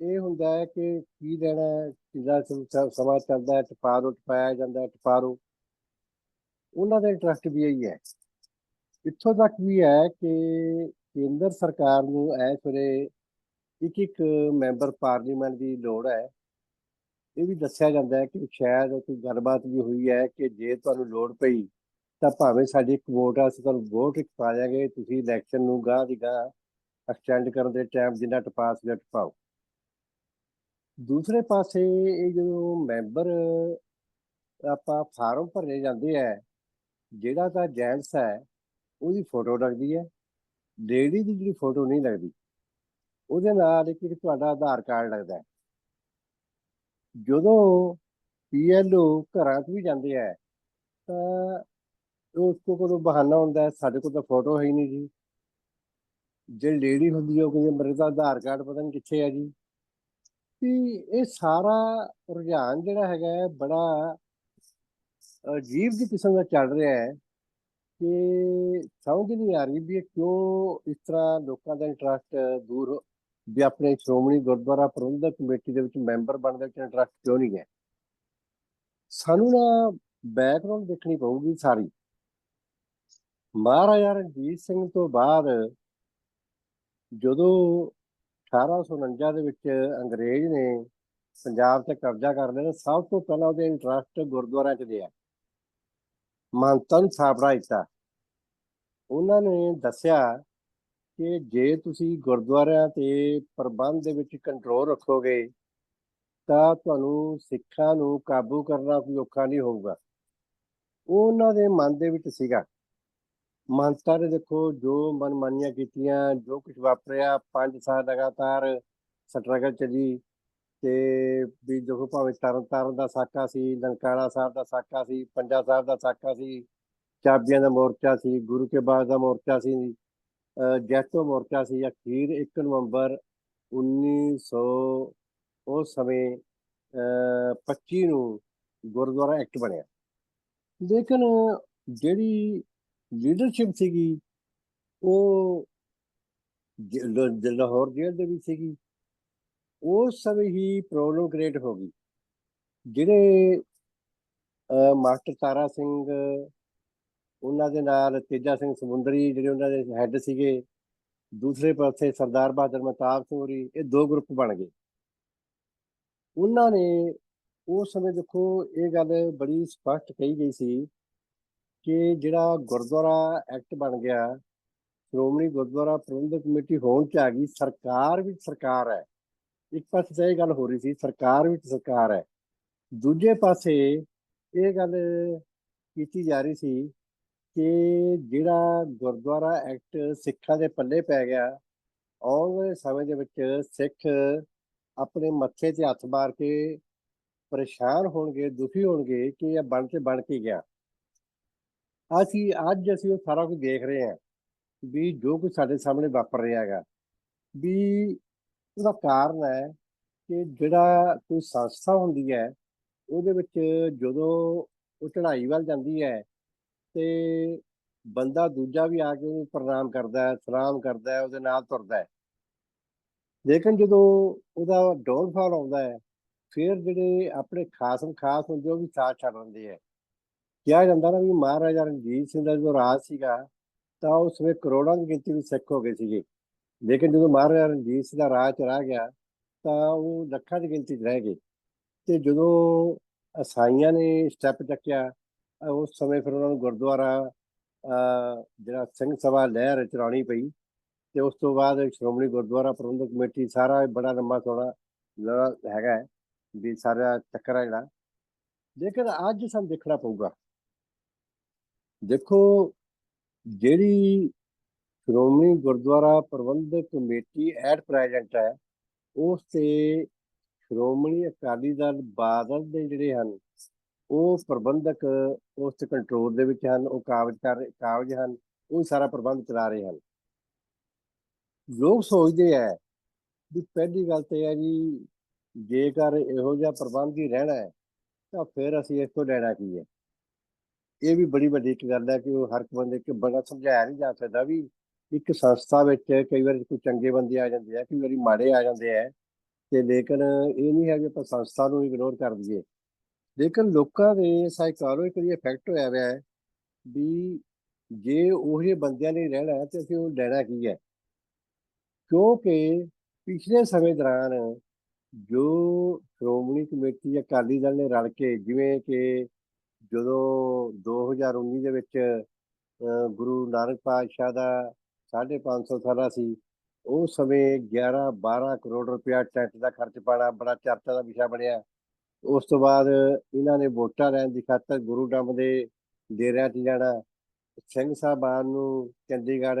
ਇਹ ਹੁੰਦਾ ਹੈ ਕਿ ਕੀ ਲੈਣਾ ਜਿਹਦਾ ਸਮਾਂ ਚੱਲਦਾ ਹੈ, ਟਪਾਰੋ ਟਪਾਇਆ ਜਾਂਦਾ ਹੈ, ਟਪਾਰੋ। ਉਹਨਾਂ ਦਾ ਇੰਟਰਸਟ ਵੀ ਇਹੀ ਹੈ। ਇੱਥੋਂ ਤੱਕ ਵੀ ਹੈ ਕਿ ਕੇਂਦਰ ਸਰਕਾਰ ਨੂੰ ਇਸ ਵੇਲੇ ਇੱਕ ਇੱਕ ਮੈਂਬਰ ਪਾਰਲੀਮੈਂਟ ਦੀ ਲੋੜ ਹੈ। ਇਹ ਵੀ ਦੱਸਿਆ ਜਾਂਦਾ ਹੈ ਕਿ ਸ਼ਾਇਦ ਕੋਈ ਗੱਲਬਾਤ ਵੀ ਹੋਈ ਹੈ ਕਿ ਜੇ ਤੁਹਾਨੂੰ ਲੋੜ ਪਈ ਤਾਂ ਭਾਵੇਂ ਸਾਡੀ ਇੱਕ ਵੋਟ ਆ, ਅਸੀਂ ਤੁਹਾਨੂੰ ਵੋਟ ਇੱਕ ਪਾ ਦਿਆਂਗੇ, ਤੁਸੀਂ ਇਲੈਕਸ਼ਨ ਨੂੰ ਗਾਹ ਦੀ ਗਾਹ ਐਕਸਟੈਂਡ ਕਰਨ ਦੇ ਟਾਈਮ ਜਿੰਨਾ ਟਪਾਸ ਦੇ ਟਪਾਓ। ਦੂਸਰੇ ਪਾਸੇ ਇਹ ਜਦੋਂ ਮੈਂਬਰ ਆਪਾਂ ਫਾਰਮ ਭਰੇ ਜਾਂਦੇ ਆ, ਜਿਹੜਾ ਤਾਂ ਜੈਂਟਸ ਹੈ, ਉਹਦੀ ਫੋਟੋ ਲੱਗਦੀ ਹੈ ਲੇਡੀ ਦੀ ਜਿਹੜੀ ਫੋਟੋ ਨਹੀਂ ਲੱਗਦੀ, ਉਹਦੇ ਨਾਲ ਇੱਕ ਇੱਕ ਤੁਹਾਡਾ ਆਧਾਰ ਕਾਰਡ ਲੱਗਦਾ ਹੈ। ਜਦੋਂ ਪੀਐਲਓ ਘਰਾਂ 'ਚ ਵੀ ਜਾਂਦੇ ਆ, ਤਾਂ ਉਸ ਕੋ ਕੋਲ ਬਹਾਨਾ ਹੁੰਦਾ ਸਾਡੇ ਕੋਲ ਤਾਂ ਫੋਟੋ ਹੈ ਹੀ ਨਹੀਂ ਜੀ। ਜਿਹੜੀ ਲੇਡੀ ਹੁੰਦੀ ਹੈ ਉਹ ਕਹਿੰਦੀ ਮੇਰੇ ਦਾ ਆਧਾਰ ਕਾਰਡ ਪਤਾ ਨਹੀਂ ਕਿੱਥੇ ਆ ਜੀ? ਵੀ ਇਹ ਸਾਰਾ ਰੁਝਾਨ ਜਿਹੜਾ ਹੈਗਾ ਬੜਾ ਅਜੀਬ ਜਿਹੀ ਕਿਸਮ ਦਾ ਚੱਲ ਰਿਹਾ ਹੈ ਕਿ ਸਮਝ ਨਹੀਂ ਆ ਰਹੀ ਵੀ ਇਹ ਕਿਉਂ ਇਸ ਤਰ੍ਹਾਂ ਲੋਕਾਂ ਦਾ ਇੰਟਰਸਟ ਦੂਰ ਵੀ ਆਪਣੇ ਸ਼੍ਰੋਮਣੀ ਗੁਰਦੁਆਰਾ ਪ੍ਰਬੰਧਕ ਕਮੇਟੀ ਦੇ ਵਿੱਚ ਮੈਂਬਰ ਬਣਨ ਦੇ ਵਿੱਚ ਇੰਟਰਸਟ ਕਿਉਂ ਨਹੀਂ ਹੈ? ਸਾਨੂੰ ਨਾ ਬੈਕਗ੍ਰਾਉਂਡ ਦੇਖਣੀ ਪਊਗੀ ਸਾਰੀ। ਮਹਾਰਾਜਾ ਰਣਜੀਤ ਸਿੰਘ ਤੋਂ ਬਾਅਦ ਜਦੋਂ 1849 ਦੇ ਵਿੱਚ ਅੰਗਰੇਜ਼ ਨੇ ਪੰਜਾਬ ਤੇ ਕਬਜ਼ਾ ਕਰ ਲਿਆ ਸਭ ਤੋਂ ਪਹਿਲਾਂ ਉਹਦੇ ਇੰਟਰਸਟ ਗੁਰਦੁਆਰਿਆਂ 'ਚ ਲਿਆ ਮਹੰਤਾਂ ਨੂੰ ਥਾਪੜਾ ਦਿੱਤਾ ਉਹਨਾਂ ਨੇ ਦੱਸਿਆ ਕਿ ਜੇ ਤੁਸੀਂ ਗੁਰਦੁਆਰਿਆਂ ਤੇ ਪ੍ਰਬੰਧ ਦੇ ਵਿੱਚ ਕੰਟਰੋਲ ਰੱਖੋਗੇ, ਤਾਂ ਤੁਹਾਨੂੰ ਸਿੱਖਾਂ ਨੂੰ ਕਾਬੂ ਕਰਨਾ ਕੋਈ ਔਖਾ ਨਹੀਂ ਹੋਊਗਾ। ਉਹ ਉਹਨਾਂ ਦੇ ਮਨ ਦੇ ਵਿੱਚ ਸੀਗਾ। ਮਹੰਤਾਂ ਨੇ ਦੇਖੋ, ਜੋ ਮਨਮਾਨੀਆਂ ਕੀਤੀਆਂ, ਜੋ ਕੁਝ ਵਾਪਰਿਆ 5 ਸਾਲ ਲਗਾਤਾਰ ਸਟਰਗਲ ਚੱਲੀ ਤੇ ਵੀ ਦੇਖੋ ਭਾਵੇਂ ਤਰਨ ਤਾਰਨ ਦਾ ਸਾਕਾ ਸੀ ਨਨਕਾਣਾ ਸਾਹਿਬ ਦਾ ਸਾਕਾ ਸੀ, ਪੰਜਾ ਸਾਹਿਬ ਦਾ ਸਾਕਾ ਸੀ, ਚਾਬੀਆਂ ਦਾ ਮੋਰਚਾ ਸੀ, ਗੁਰੂ ਕੇ ਬਾਗ ਦਾ ਮੋਰਚਾ ਸੀ ਜੈਤੋ ਮੋਰਚਾ ਸੀ ਅਖੀਰ 1 ਨਵੰਬਰ 1900 ਉਸ ਸਮੇਂ, ਅਹ 25 ਨੂੰ ਗੁਰਦੁਆਰਾ ਐਕਟ ਬਣਿਆ। ਲੇਕਿਨ ਜਿਹੜੀ ਲੀਡਰਸ਼ਿਪ ਸੀਗੀ, ਉਹ ਲਾਹੌਰ ਜੇਲ੍ਹ ਦੇ ਵਿੱਚ ਸੀਗੀ। ਉਸ ਸਮੇਂ ਹੀ ਪ੍ਰੋਬਲਮ ਕ੍ਰੀਏਟ ਹੋ ਗਈ। ਜਿਹੜੇ ਮਾਸਟਰ ਤਾਰਾ ਸਿੰਘ ਉਹਨਾਂ ਦੇ ਨਾਲ ਤੇਜਾ ਸਿੰਘ ਸਮੁੰਦਰੀ ਜਿਹੜੇ ਉਹਨਾਂ ਦੇ ਹੈੱਡ ਸੀਗੇ, ਦੂਸਰੇ ਪਾਸੇ ਸਰਦਾਰ ਬਹਾਦਰ ਮਹਤਾਬ ਸਿੰਘ ਹੋਰੀ, ਇਹ ਦੋ ਗਰੁੱਪ ਬਣ ਗਏ। ਉਹਨਾਂ ਨੇ ਉਸ ਸਮੇਂ ਦੇਖੋ ਇਹ ਗੱਲ ਬੜੀ ਸਪਸ਼ਟ ਕਹੀ ਗਈ ਸੀ ਕਿ ਜਿਹੜਾ ਗੁਰਦੁਆਰਾ ਐਕਟ ਬਣ ਗਿਆ, ਸ਼੍ਰੋਮਣੀ ਗੁਰਦੁਆਰਾ ਪ੍ਰਬੰਧਕ ਕਮੇਟੀ ਹੋਣ ਚ ਆ ਗਈ, ਸਰਕਾਰ ਵਿੱਚ ਸਰਕਾਰ ਹੈ। ਇੱਕ ਪਾਸੇ ਤਾਂ ਇਹ ਗੱਲ ਹੋ ਰਹੀ ਸੀ, ਸਰਕਾਰ ਵਿੱਚ ਸਰਕਾਰ ਹੈ। ਦੂਜੇ ਪਾਸੇ ਇਹ ਗੱਲ ਕੀਤੀ ਜਾ ਰਹੀ ਸੀ ਕਿ ਜਿਹੜਾ ਗੁਰਦੁਆਰਾ ਐਕਟ ਸਿੱਖਾਂ ਦੇ ਪੱਲੇ ਪੈ ਗਿਆ, ਆਉਣ ਵਾਲੇ ਸਮੇਂ ਦੇ ਵਿੱਚ ਸਿੱਖ ਆਪਣੇ ਮੱਥੇ ਤੇ ਹੱਥ ਮਾਰ ਕੇ ਪਰੇਸ਼ਾਨ ਹੋਣਗੇ, ਦੁਖੀ ਹੋਣਗੇ ਕਿ ਇਹ ਬਣ ਤੇ ਬਣ ਕੇ ਗਿਆ। ਅਸੀਂ, ਅੱਜ ਅਸੀਂ ਉਹ ਸਾਰਾ ਕੁਝ ਦੇਖ ਰਹੇ ਹਾਂ ਵੀ ਜੋ ਕੁਝ ਸਾਡੇ ਸਾਹਮਣੇ ਵਾਪਰ ਰਿਹਾ ਹੈਗਾ, ਵੀ ਉਹਦਾ ਕਾਰਨ ਹੈ ਕਿ ਜਿਹੜਾ ਕੋਈ ਸੰਸਥਾ ਹੁੰਦੀ ਹੈ, ਉਹਦੇ ਵਿੱਚ ਜਦੋਂ ਉਹ ਚੜ੍ਹਾਈ ਵੱਲ ਜਾਂਦੀ ਹੈ ਤੇ ਬੰਦਾ ਦੂਜਾ ਵੀ ਆ ਕੇ ਉਹਨੂੰ ਪ੍ਰਣਾਮ ਕਰਦਾ ਹੈ, ਸਲਾਮ ਕਰਦਾ ਹੈ, ਉਹਦੇ ਨਾਲ ਤੁਰਦਾ ਹੈ। ਲੇਕਿਨ ਜਦੋਂ ਉਹਦਾ ਡਾਊਨਫਾਲ ਆਉਂਦਾ ਹੈ, ਫਿਰ ਜਿਹੜੇ ਆਪਣੇ ਖਾਸਮ ਖਾਸ ਹੁੰਦੇ ਉਹ ਵੀ ਸਾਥ ਛੱਡ ਦਿੰਦੇ ਹੈ ਕਿਹਾ ਜਾਂਦਾ ਨਾ ਵੀ ਮਹਾਰਾਜਾ ਰਣਜੀਤ ਸਿੰਘ ਦਾ ਜੋ ਰਾਜ ਸੀਗਾ, ਤਾਂ ਉਸ ਵਿੱਚ ਕਰੋੜਾਂ ਦੀ ਗਿਣਤੀ ਵਿੱਚ ਸਿੱਖ ਹੋ ਗਏ ਸੀਗੇ। ਲੇਕਿਨ ਜਦੋਂ ਮਹਾਰਾਜਾ ਰਣਜੀਤ ਸਿੰਘ ਦਾ ਰਾਜ ਚਲਾ ਗਿਆ, ਤਾਂ ਉਹ ਲੱਖਾਂ ਦੀ ਗਿਣਤੀ 'ਚ ਰਹਿ ਗਏ। ਤੇ ਜਦੋਂ ਅਸਾਈਆਂ ਨੇ ਸਟੈਪ ਚੱਕਿਆ ਉਸ ਸਮੇਂ ਫਿਰ ਉਹਨਾਂ ਨੂੰ ਗੁਰਦੁਆਰਾ ਜਿਹੜਾ ਸਿੰਘ ਸਭਾ ਲਹਿਰ ਚਲਾਉਣੀ ਪਈ ਤੇ ਉਸ ਤੋਂ ਬਾਅਦ ਸ਼੍ਰੋਮਣੀ ਗੁਰਦੁਆਰਾ ਪ੍ਰਬੰਧਕ ਕਮੇਟੀ ਸਾਰਾ ਬੜਾ ਲੰਮਾ ਚੌੜਾ ਲੜਾ ਹੈਗਾ ਵੀ ਸਾਰਾ ਚੱਕਰ ਹੈ ਜਿਹੜਾ। ਲੇਕਿਨ ਅੱਜ ਸਾਨੂੰ ਦੇਖਣਾ ਪਊਗਾ। ਦੇਖੋ, ਜਿਹੜੀ Shiromani Gurdwara Prabandhak committee at present ਹੈ, ਉਸ ਤੇ ਸ਼੍ਰੋਮਣੀ ਅਕਾਲੀ ਦਲ ਬਾਦਲ ਦੇ ਜਿਹੜੇ ਹਨ ਉਹ ਪ੍ਰਬੰਧਕ, ਉਸ ਤੇ ਕੰਟਰੋਲ ਦੇ ਵਿੱਚ ਹਨ, ਉਹ ਕਾਬਜ ਕਰ ਰਹੇ- ਕਾਬਜ ਹਨ, ਉਹ ਸਾਰਾ ਪ੍ਰਬੰਧ ਚਲਾ ਰਹੇ ਹਨ। ਲੋਕ ਸੋਚਦੇ ਹੈ ਵੀ ਪਹਿਲੀ ਗੱਲ ਤੇ ਹੈ ਜੀ, ਜੇਕਰ ਇਹੋ ਜਿਹਾ ਪ੍ਰਬੰਧ ਹੀ ਰਹਿਣਾ ਹੈ, ਤਾਂ ਫਿਰ ਅਸੀਂ ਇਸ ਤੋਂ ਲੈਣਾ ਕੀ ਹੈ? ਇਹ ਵੀ ਬੜੀ ਵੱਡੀ ਇੱਕ ਗੱਲ ਹੈ ਕਿ ਉਹ ਹਰ ਇੱਕ ਬੰਦੇ ਕਿ ਬੜਾ ਸਮਝਾਇਆ ਨਹੀਂ ਜਾ ਸਕਦਾ ਵੀ ਇੱਕ ਸੰਸਥਾ ਵਿੱਚ ਕਈ ਵਾਰ ਕੋਈ ਚੰਗੇ ਬੰਦੇ ਆ ਜਾਂਦੇ ਆ, ਕਈ ਵਾਰੀ ਮਾੜੇ ਆ ਜਾਂਦੇ ਆ, ਤੇ ਲੇਕਿਨ ਇਹ ਨਹੀਂ ਹੈ ਕਿ ਆਪਾਂ ਸੰਸਥਾ ਨੂੰ ਇਗਨੋਰ ਕਰ ਦਈਏ। ਲੇਕਿਨ ਲੋਕਾਂ ਦੇ ਸਾਈਕੋਲੋਜੀਕਲੀ ਇਫੈਕਟ ਹੋਇਆ ਹੋਇਆ ਹੈ ਵੀ ਜੇ ਉਹ ਜਿਹੇ ਬੰਦਿਆਂ ਨੇ ਰਹਿਣਾ ਹੈ ਤੇ ਅਸੀਂ ਉਹ ਲੈਣਾ ਕੀ ਹੈ? ਕਿਉਂਕਿ ਪਿਛਲੇ ਸਮੇਂ ਦੌਰਾਨ ਜੋ ਸ਼੍ਰੋਮਣੀ ਕਮੇਟੀ ਅਕਾਲੀ ਦਲ ਨੇ ਰਲ ਕੇ ਜਿਵੇਂ ਕਿ ਜਦੋਂ 2019 ਦੇ ਵਿੱਚ ਗੁਰੂ ਨਾਨਕ ਪਾਤਸ਼ਾਹ ਦਾ 550 ਸਾਲਾ ਸੀ, ਉਸ ਸਮੇਂ 11 12 ਕਰੋੜ ਰੁਪਇਆ ਟੈਂਟ ਦਾ ਖਰਚ ਪਾਣਾ ਬੜਾ ਚਰਚਾ ਦਾ ਵਿਸ਼ਾ ਬਣਿਆ। ਉਸ ਤੋਂ ਬਾਅਦ ਇਹਨਾਂ ਨੇ ਵੋਟਾਂ ਲੈਣ ਦੀ ਖਾਤਰ ਗੁਰੂ ਡੰਮ ਦੇ ਡੇਰਿਆਂ 'ਚ ਜਾਣਾ, ਸਿੰਘ ਸਾਹਿਬਾਨ ਨੂੰ ਚੰਡੀਗੜ੍ਹ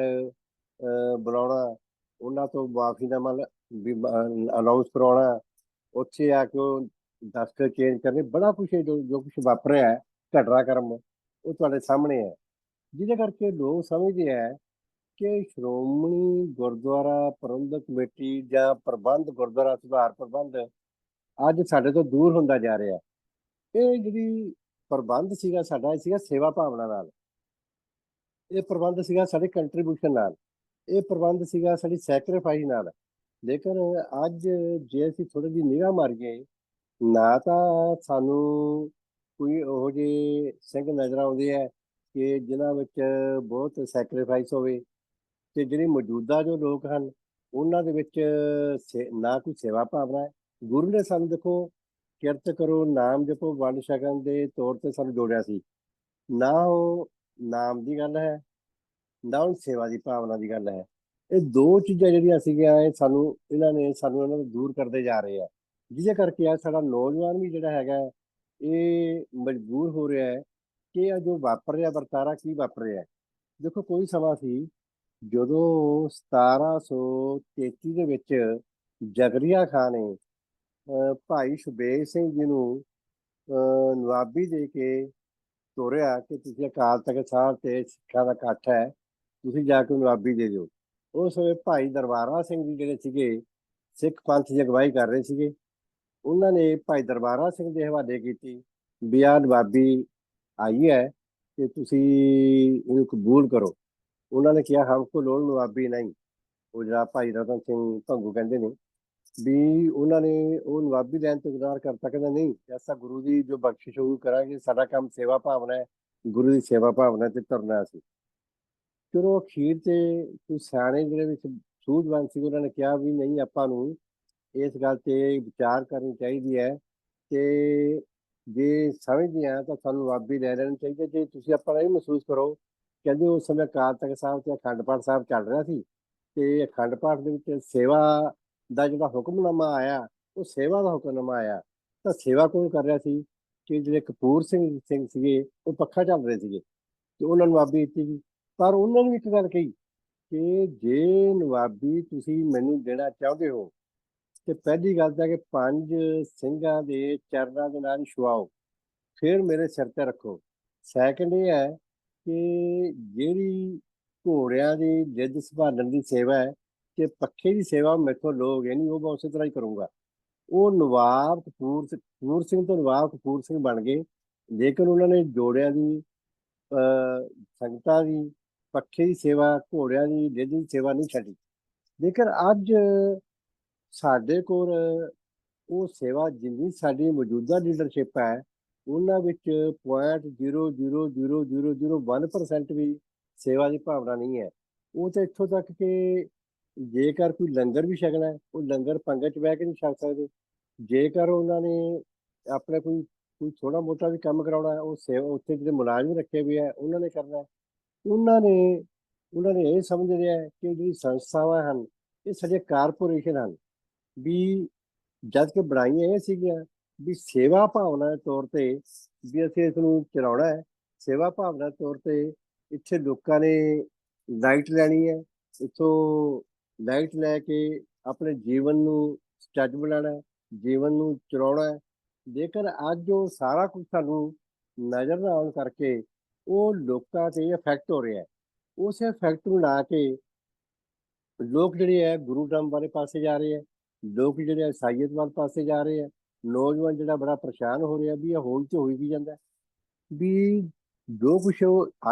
ਬੁਲਾਉਣਾ, ਉਹਨਾਂ ਤੋਂ ਮਾਫ਼ੀ ਦਾ ਮਾਫੀਨਾਮਾ ਅਨਾਉਂਸ ਕਰਾਉਣਾ, ਉੱਥੇ ਆ ਕੇ ਉਹ ਦਸਤਖਤ ਚੇਂਜ ਕਰਨੇ, ਬੜਾ ਕੁਛ ਜੋ ਜੋ ਕੁਛ ਵਾਪਰਿਆ ਹੈ ਘਟਨਾਕ੍ਰਮ ਉਹ ਤੁਹਾਡੇ ਸਾਹਮਣੇ ਹੈ। ਜਿਹਦੇ ਕਰਕੇ ਲੋਕ ਸਮਝਦੇ ਹੈ ਕਿ ਸ਼੍ਰੋਮਣੀ ਗੁਰਦੁਆਰਾ ਪ੍ਰਬੰਧਕ ਕਮੇਟੀ ਜਾਂ ਪ੍ਰਬੰਧ, ਗੁਰਦੁਆਰਾ ਸੁਧਾਰ ਪ੍ਰਬੰਧ ਅੱਜ ਸਾਡੇ ਤੋਂ ਦੂਰ ਹੁੰਦਾ ਜਾ ਰਿਹਾ। ਇਹ ਜਿਹੜੀ ਪ੍ਰਬੰਧ ਸੀਗਾ ਸਾਡਾ, ਇਹ ਸੀਗਾ ਸੇਵਾ ਭਾਵਨਾ ਨਾਲ। ਇਹ ਪ੍ਰਬੰਧ ਸੀਗਾ ਸਾਡੇ ਕੰਟਰੀਬਿਊਸ਼ਨ ਨਾਲ। ਇਹ ਪ੍ਰਬੰਧ ਸੀਗਾ ਸਾਡੀ ਸੈਕਰੀਫਾਈਸ ਨਾਲ। ਲੇਕਿਨ ਅੱਜ ਜੇ ਅਸੀਂ ਥੋੜੀ ਜਿਹੀ ਨਿਗਾਹ ਮਾਰੀਏ, ਨਾ ਤਾਂ ਸਾਨੂੰ ਕੋਈ ਉਹ ਜਿਹੇ ਸਿੰਘ ਨਜ਼ਰ ਆਉਂਦੇ ਆ ਕਿ ਜਿਨ੍ਹਾਂ ਵਿੱਚ ਬਹੁਤ ਸੈਕਰੀਫਾਈਸ ਹੋਵੇ ਤੇ ਜਿਹੜੇ ਮੌਜੂਦਾ ਜੋ ਲੋਕ ਹਨ, ਉਹਨਾਂ ਦੇ ਵਿੱਚ ਸੇ- ਨਾ ਕੋਈ ਸੇਵਾ ਭਾਵਨਾ ਹੈ ਗੁਰੂ ਨੇ ਸਾਨੂੰ ਦੇਖੋ ਕਿਰਤ ਕਰੋ, ਨਾਮ ਜਪੋ, ਵੰਡ ਸ਼ਗਨ ਦੇ ਤੌਰ ਤੇ ਸਾਨੂੰ ਜੋੜਿਆ ਸੀ। ਨਾ ਉਹ ਨਾਮ ਦੀ ਗੱਲ ਹੈ, ਨਾ ਉਹ ਸੇਵਾ ਦੀ ਭਾਵਨਾ ਦੀ ਗੱਲ ਹੈ। ਇਹ ਦੋ ਚੀਜ਼ਾਂ ਜਿਹੜੀਆਂ ਸੀਗੀਆਂ, ਇਹ ਸਾਨੂੰ, ਇਹਨਾਂ ਨੇ ਸਾਨੂੰ ਇਹਨਾਂ ਨੂੰ ਦੂਰ ਕਰਦੇ ਜਾ ਰਹੇ ਆ। ਜਿਹਦੇ ਕਰਕੇ ਆ ਸਾਡਾ ਨੌਜਵਾਨ ਵੀ ਜਿਹੜਾ ਹੈਗਾ, ਇਹ ਮਜਬੂਰ ਹੋ ਰਿਹਾ ਹੈ ਕਿ ਇਹ ਜੋ ਵਾਪਰ ਰਿਹਾ, ਵਰਤਾਰਾ ਕੀ ਵਾਪਰ ਰਿਹਾ ਹੈ। ਦੇਖੋ ਕੋਈ ਸਮਾਂ ਸੀ ਜਦੋਂ 1733 ਦੇ ਵਿੱਚ ਜਗਰੀਆ ਖਾਨ ਨੇ ਭਾਈ ਸੁਬੇਰ ਸਿੰਘ ਜੀ ਨੂੰ ਅਹ, ਨਵਾਬੀ ਦੇ ਕੇ ਤੋਰਿਆ ਕਿ ਤੁਸੀਂ ਅਕਾਲ ਤਖਤ ਸਾਹਿਬ ਤੇ ਸਿੱਖਾਂ ਦਾ ਇਕੱਠ ਹੈ ਤੁਸੀਂ ਜਾ ਕੇ ਨਵਾਬੀ ਦੇ ਦਿਓ। ਉਸ ਵੇਲੇ ਭਾਈ ਦਰਬਾਰਾ ਸਿੰਘ ਜੀ ਜਿਹੜੇ ਸੀਗੇ ਸਿੱਖ ਪੰਥ ਦੀ ਅਗਵਾਈ ਕਰ ਰਹੇ ਸੀਗੇ। ਉਹਨਾਂ ਨੇ ਭਾਈ ਦਰਬਾਰਾ ਸਿੰਘ ਦੇ ਹਵਾਲੇ ਕੀਤੀ ਵੀ ਆਹ ਨਵਾਬੀ ਆਈ ਹੈ ਕਿ ਤੁਸੀਂ ਇਹਨੂੰ ਕਬੂਲ ਕਰੋ। ਉਹਨਾਂ ਨੇ ਕਿਹਾ ਹਮਕੋ ਲੋੜ ਨਵਾਬੀ ਨਹੀਂ। ਉਹ ਜਿਹੜਾ ਭਾਈ ਰਤਨ ਸਿੰਘ ਭੰਗੂ ਕਹਿੰਦੇ ਨੇ ਵੀ ਉਹਨਾਂ ਨੇ ਉਹ ਨਵਾਬੀ ਲੈਣ ਤੋਂ ਇਕਰਾਰ ਕਰਤਾ, ਕਹਿੰਦਾ ਨਹੀਂ, ਐਸਾ ਗੁਰੂ ਦੀ ਜੋ ਬਖਸ਼ਿਸ਼ ਹੋਊ ਕਰਾਂਗੇ, ਸਾਡਾ ਕੰਮ ਸੇਵਾ ਭਾਵਨਾ ਹੈ, ਗੁਰੂ ਦੀ ਸੇਵਾ ਭਾਵਨਾ ਤੇ ਤੁਰਨਾ ਸੀ ਚਲੋ ਅਖੀਰ ਤੇ ਕੋਈ ਸਿਆਣੇ ਜਿਹੜੇ ਵਿੱਚ ਸੂਝਵਾਨ ਸੀ, ਉਹਨਾਂ ਨੇ ਕਿਹਾ ਵੀ ਨਹੀਂ, ਆਪਾਂ ਨੂੰ ਇਸ ਗੱਲ ਤੇ ਵਿਚਾਰ ਕਰਨੀ ਚਾਹੀਦੀ ਹੈ ਤੇ ਜੇ ਸਮਝਦੇ ਆ ਤਾਂ ਸਾਨੂੰ ਨਵਾਬੀ ਲੈ ਲੈਣੀ ਚਾਹੀਦੀ ਹੈ। ਜੇ ਤੁਸੀਂ ਆਪਣਾ ਇਹ ਮਹਿਸੂਸ ਕਰੋ, ਕਹਿੰਦੇ ਉਸ ਸਮੇਂ ਅਕਾਲ ਤਖਤ ਸਾਹਿਬ ਤੇ ਅਖੰਡ ਪਾਠ ਸਾਹਿਬ ਚੱਲ ਰਿਹਾ ਸੀ ਤੇ ਅਖੰਡ ਪਾਠ ਦੇ ਵਿੱਚ ਸੇਵਾ ਦਾ ਜਿਹੜਾ ਹੁਕਮਨਾਮਾ ਆਇਆ, ਉਹ ਸੇਵਾ ਦਾ ਹੁਕਮਨਾਮਾ ਆਇਆ। ਤਾਂ ਸੇਵਾ ਕੌਣ ਕਰ ਰਿਹਾ ਸੀ? ਕਿ ਜਿਹੜੇ ਕਪੂਰ ਸਿੰਘ ਸਿੰਘ ਸੀਗੇ, ਉਹ ਪੱਖਾ ਚੱਲ ਰਹੇ ਸੀਗੇ। ਤੇ ਉਹਨਾਂ ਨੂੰ ਆਪੀ ਦਿੱਤੀ ਗਈ ਪਰ ਉਹਨਾਂ ਨੇ ਵੀ ਇੱਕ ਗੱਲ ਕਹੀ ਕਿ ਜੇ ਨਵਾਬੀ ਤੁਸੀਂ ਮੈਨੂੰ ਦੇਣਾ ਚਾਹੁੰਦੇ ਹੋ, ਤੇ ਪਹਿਲੀ ਗੱਲ ਤਾਂ ਕਿ ਪੰਜ ਸਿੰਘਾਂ ਦੇ ਚਰਨਾਂ ਦੇ ਨਾਲ ਛੁਆਓ। ਫਿਰ ਮੇਰੇ ਸਿਰ ਤੇ ਰੱਖੋ। ਸੈਕੰਡ ਇਹ ਹੈ ਕਿ ਜਿਹੜੀ ਘੋੜਿਆਂ ਦੀ ਜਿੱਦ ਸੰਭਾਲਣ ਦੀ ਸੇਵਾ ਹੈ ਕਿ ਪੱਖੇ ਦੀ ਸੇਵਾ ਮੈਥੋਂ ਲੋਗੇ ਨਹੀਂ ਉਹ ਮੈਂ ਉਸੇ ਤਰ੍ਹਾਂ ਹੀ ਕਰੂੰਗਾ। ਉਹ ਨਵਾਬ ਕਪੂਰ ਕਪੂਰ ਸਿੰਘ ਤੋਂ ਨਵਾਬ ਕਪੂਰ ਸਿੰਘ ਬਣ ਗਏ। ਲੇਕਿਨ ਉਹਨਾਂ ਨੇ ਜੋੜਿਆਂ ਦੀ ਸੰਗਤਾਂ ਦੀ, ਪੱਖੇ ਦੀ ਸੇਵਾ, ਘੋੜਿਆਂ ਦੀ ਜਿੱਦ ਦੀ ਸੇਵਾ ਨਹੀਂ ਛੱਡੀ। ਲੇਕਿਨ ਅੱਜ ਸਾਡੇ ਕੋਲ ਉਹ ਸੇਵਾ ਜਿੰਨੀ ਸਾਡੀ ਮੌਜੂਦਾ ਲੀਡਰਸ਼ਿਪ ਹੈ, ਉਹਨਾਂ ਵਿੱਚ 0.00001% ਵੀ ਸੇਵਾ ਦੀ ਭਾਵਨਾ ਨਹੀਂ ਹੈ। ਉਹ ਤਾਂ ਇੱਥੋਂ ਤੱਕ ਕਿ ਜੇਕਰ ਕੋਈ ਲੰਗਰ ਵੀ ਛਕਣਾ ਹੈ, ਉਹ ਲੰਗਰ ਪੰਗਤ ਚ ਬਹਿ ਕੇ ਨਹੀਂ ਛਕ ਸਕਦੇ। ਜੇਕਰ ਉਹਨਾਂ ਨੇ ਆਪਣੇ ਕੋਈ ਕੋਈ ਥੋੜਾ ਮੋਟਾ ਵੀ ਕੰਮ ਕਰਾਉਣਾ ਹੈ, ਉਹ ਸੇਵਾ, ਉੱਥੇ ਜਿਹੜੇ ਮੁਲਾਜ਼ਮ ਰੱਖੇ ਹੋਏ ਹੈ, ਉਹਨਾਂ ਨੇ ਕਰਨਾ ਹੈ। ਉਹਨਾਂ ਨੇ ਉਹਨਾਂ ਨੇ ਇਹ ਸਮਝ ਲਿਆ ਹੈ ਕਿ ਜਿਹੜੀ ਸੰਸਥਾਵਾਂ ਹਨ, ਇਹ ਸਾਡੇ ਕਾਰਪੋਰੇਸ਼ਨ ਹਨ। ਵੀ ਜਦ ਕਿ ਬਣਾਈਆਂ ਇਹ ਸੀਗੀਆਂ ਵੀ ਸੇਵਾ ਭਾਵਨਾ ਦੇ ਤੌਰ ਤੇ ਵੀ ਅਸੀਂ ਇਸ ਨੂੰ ਚਲਾਉਣਾ ਹੈ। ਸੇਵਾ ਭਾਵਨਾ ਦੇ ਤੌਰ ਤੇ ਇੱਥੇ ਲੋਕਾਂ ਨੇ ਲਾਈਟ ਲੈਣੀ ਹੈ, ਇੱਥੋਂ ਲਾਈਟ ਲੈ ਕੇ ਆਪਣੇ ਜੀਵਨ ਨੂੰ ਸਟੱਡ ਬਣਾਉਣਾ ਜੀਵਨ ਨੂੰ ਚਲਾਉਣਾ ਹੈ। ਲੇਕਿਨ ਅੱਜ ਉਹ ਸਾਰਾ ਕੁਝ ਸਾਨੂੰ ਨਜ਼ਰ ਨਾ ਆਉਣ ਕਰਕੇ ਉਹ ਲੋਕਾਂ ਤੇ ਇਫੈਕਟ ਹੋ ਰਿਹਾ ਹੈ, ਉਸ ਇਫੈਕਟ ਨੂੰ ਲਾ ਕੇ ਲੋਕ ਜਿਹੜੇ ਹੈ, ਗੁਰੂ ਧਰਮ ਵਾਲੇ ਪਾਸੇ ਜਾ ਰਹੇ ਹੈ, ਲੋਕ ਜਿਹੜੇ ਹੈ ਸਾਈਅਤ ਵਾਲੇ ਪਾਸੇ ਜਾ ਰਹੇ ਹੈ, ਨੌਜਵਾਨ ਜਿਹੜਾ ਬੜਾ ਪਰੇਸ਼ਾਨ ਹੋ ਰਿਹਾ ਵੀ ਇਹ ਹੋਈ ਤੇ ਹੋਈ ਵੀ ਜਾਂਦਾ ਵੀ ਜੋ ਕੁਛ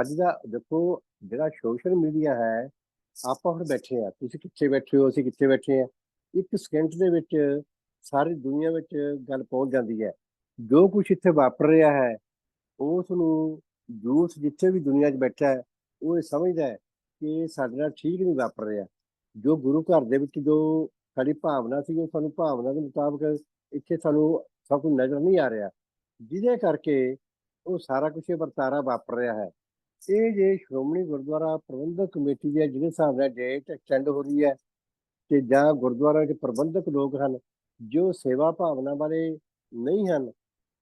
ਅੱਜ ਦਾ ਦੇਖੋ, ਜਿਹੜਾ ਸੋਸ਼ਲ ਮੀਡੀਆ ਹੈ ਆਪਾਂ ਹੁਣ ਬੈਠੇ ਆ, ਤੁਸੀਂ ਕਿੱਥੇ ਬੈਠੇ ਹੋ, ਅਸੀਂ ਕਿੱਥੇ ਬੈਠੇ ਆ? ਇੱਕ ਸਕਿੰਟ ਦੇ ਵਿੱਚ ਸਾਰੀ ਦੁਨੀਆ ਵਿੱਚ ਗੱਲ ਪਹੁੰਚ ਜਾਂਦੀ ਹੈ। ਜੋ ਕੁਛ ਇੱਥੇ ਵਾਪਰ ਰਿਹਾ ਹੈ, ਉਸ ਨੂੰ ਜੂਸ ਜਿੱਥੇ ਵੀ ਦੁਨੀਆ 'ਚ ਬੈਠਾ ਹੈ, ਉਹ ਇਹ ਸਮਝਦਾ ਹੈ ਕਿ ਸਾਡੇ ਨਾਲ ਠੀਕ ਨਹੀਂ ਵਾਪਰ ਰਿਹਾ। ਜੋ ਗੁਰੂ ਘਰ ਦੇ ਵਿੱਚ ਜੋ ਸਾਡੀ ਭਾਵਨਾ ਸੀ, ਉਹ ਸਾਨੂੰ ਭਾਵਨਾ ਦੇ ਮੁਤਾਬਕ ਇੱਥੇ ਸਾਨੂੰ ਸਭ ਕੁਝ ਨਜ਼ਰ ਨਹੀਂ ਆ ਰਿਹਾ। ਜਿਹਦੇ ਕਰਕੇ ਉਹ ਸਾਰਾ ਕੁਝ ਵਰਤਾਰਾ ਵਾਪਰ ਰਿਹਾ ਹੈ। ਇਹ ਜੇ ਸ਼੍ਰੋਮਣੀ ਗੁਰਦੁਆਰਾ ਪ੍ਰਬੰਧਕ ਕਮੇਟੀ ਦੇ ਜਿਹੜੇ ਹਿਸਾਬ ਨਾਲ ਡੇਟ ਐਕਸਟੈਂਡ ਹੋ ਰਹੀ ਹੈ ਤੇ ਜਾਂ ਗੁਰਦੁਆਰਾ ਦੇ ਪ੍ਰਬੰਧਕ ਲੋਕ ਹਨ, ਜੋ ਸੇਵਾ ਭਾਵਨਾ ਬਾਰੇ ਨਹੀਂ ਹਨ,